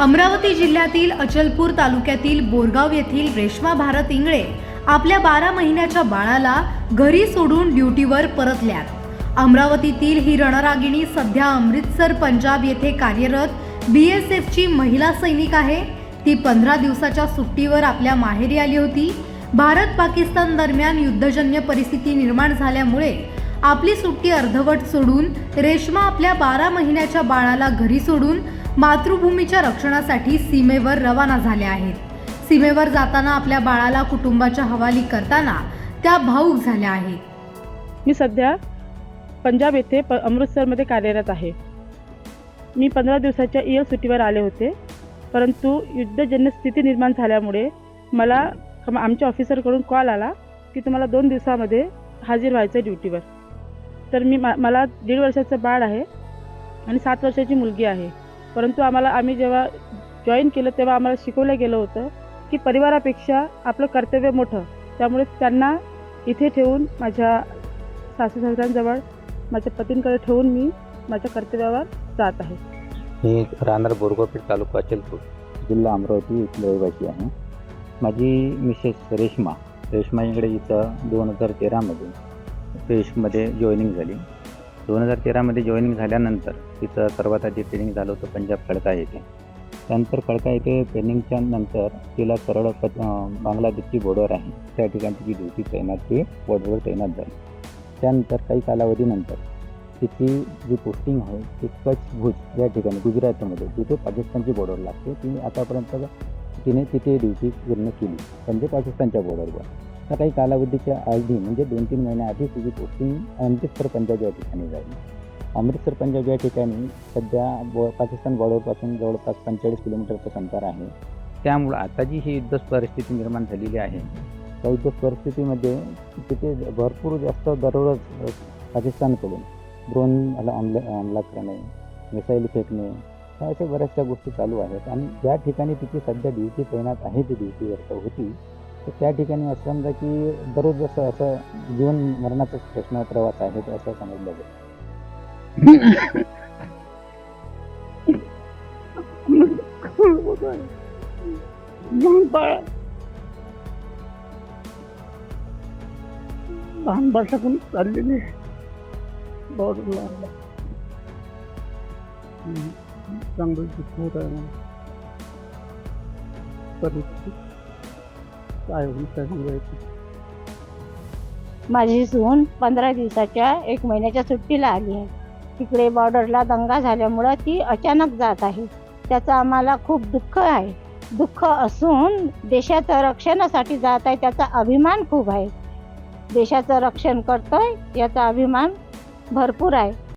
अमरावती जिल्ह्यातील अचलपूर तालुक्यातील बोरगाव येथील रेश्मा भारत इंगळे आपल्या बारा महिन्याच्या बाळाला घरी सोडून ड्युटीवर परतल्यात. अमरावतीतील ही रणरागिणी सध्या अमृतसर पंजाब येथे कार्यरत बी एस एफची महिला सैनिक आहे. ती पंधरा दिवसाच्या सुट्टीवर आपल्या माहेरी आली होती. भारत पाकिस्तान दरम्यान युद्धजन्य परिस्थिती निर्माण झाल्यामुळे आपली सुट्टी अर्धवट सोडून रेश्मा आपल्या बारा महिन्याच्या बाळाला घरी सोडून मातृभूमीच्या रक्षणासाठी सीमेवर रवाना झाल्या आहेत. सीमेवर जाताना आपल्या बाळाला कुटुंबाच्या हवाली करताना त्या भाऊक झाल्या आहेत. मी सध्या पंजाब येथे प अमृतसरमध्ये कार्यरत आहे. मी पंधरा दिवसाच्या इयर सुट्टीवर आले होते परंतु युद्धजन्य स्थिती निर्माण झाल्यामुळे मला आमच्या ऑफिसरकडून कॉल आला की तुम्हाला दोन दिवसामध्ये हाजीर व्हायचं आहे ड्युटीवर. तर मी मा मला दीड वर्षाचं बाळ आहे आणि सात वर्षाची मुलगी आहे. परंतु आम्हाला आम्ही जेव्हा जॉईन केलं तेव्हा आम्हाला शिकवलं गेलं होतं की परिवारापेक्षा आपलं कर्तव्य मोठं. त्यामुळे त्यांना इथे ठेवून माझ्या सासू सासऱ्यांजवळ माझ्या पतींकडे ठेवून मी माझ्या कर्तव्यावर जात आहे. मी राहणार बोरगावपेठ तालुका अचलपूर. जिल्हा अमरावती इथली रहिवासी आहे. माझी मिसेस रेश्मा रेश्मा इंगडे इथं दोन हजार तेरामध्ये पेशमध्ये जॉईनिंग झाली. दोन हजार तेरामध्ये जॉईनिंग झाल्यानंतर तिचं सर्वात आधी ट्रेनिंग झालं होतं पंजाब खडका येथे. त्यानंतर खडका येथे ट्रेनिंगच्या नंतर तिला सरळ प बांगलादेशची बॉर्डर आहे. त्या ठिकाणी तिची ड्युटी तैनात ती बॉर्डरवर तैनात झाली. त्यानंतर काही कालावधीनंतर तिची जी पोस्टिंग आहे ती कच्छ भुज या ठिकाणी गुजरातमध्ये जिथे पाकिस्तानची बॉर्डर लागते ती आतापर्यंत तिने तिथे ड्युटी पूर्ण केली. म्हणजे पाकिस्तानच्या बॉर्डरवर तर काही कालावधीच्या आधी म्हणजे दोन तीन महिन्याआधी तिची पोस्टिंग अमृतसर पंजाब या ठिकाणी झाली. अमृतसर पंजाब या ठिकाणी सध्या बॉ पाकिस्तान बॉर्डरपासून जवळपास पंचेचाळीस किलोमीटरचं अंतर आहे. त्यामुळं आता जी ही युद्ध परिस्थिती निर्माण झालेली आहे त्या युद्ध परिस्थितीमध्ये तिथे भरपूर जास्त दररोज पाकिस्तानकडून ड्रोन हमला हमला करणे मिसाईल फेकणे ह्या अशा बऱ्याचशा गोष्टी चालू आहेत. आणि ज्या ठिकाणी तिची सध्या ड्युटी तैनात आहे ती ड्युटीवर होती तर त्या ठिकाणी असं समजा की दररोज जसं असं जीवन मरणाचा प्रश्न प्रवास आहे तर असं समजलं जातं. लहान वर्षातून चाललेली बॉर्डरला चांगलं दुःख होत आहे परिस्थिती माझी सून पंधरा दिवसाच्या एक महिन्याच्या सुट्टीला आली आहे. तिकडे बॉर्डरला दंगा झाल्यामुळं ती अचानक जात आहे. त्याचं आम्हाला खूप दुःख आहे. दुःख असून देशाचं रक्षणासाठी जात आहे त्याचा अभिमान खूप आहे. देशाचं रक्षण करतोय याचा अभिमान भरपूर आहे.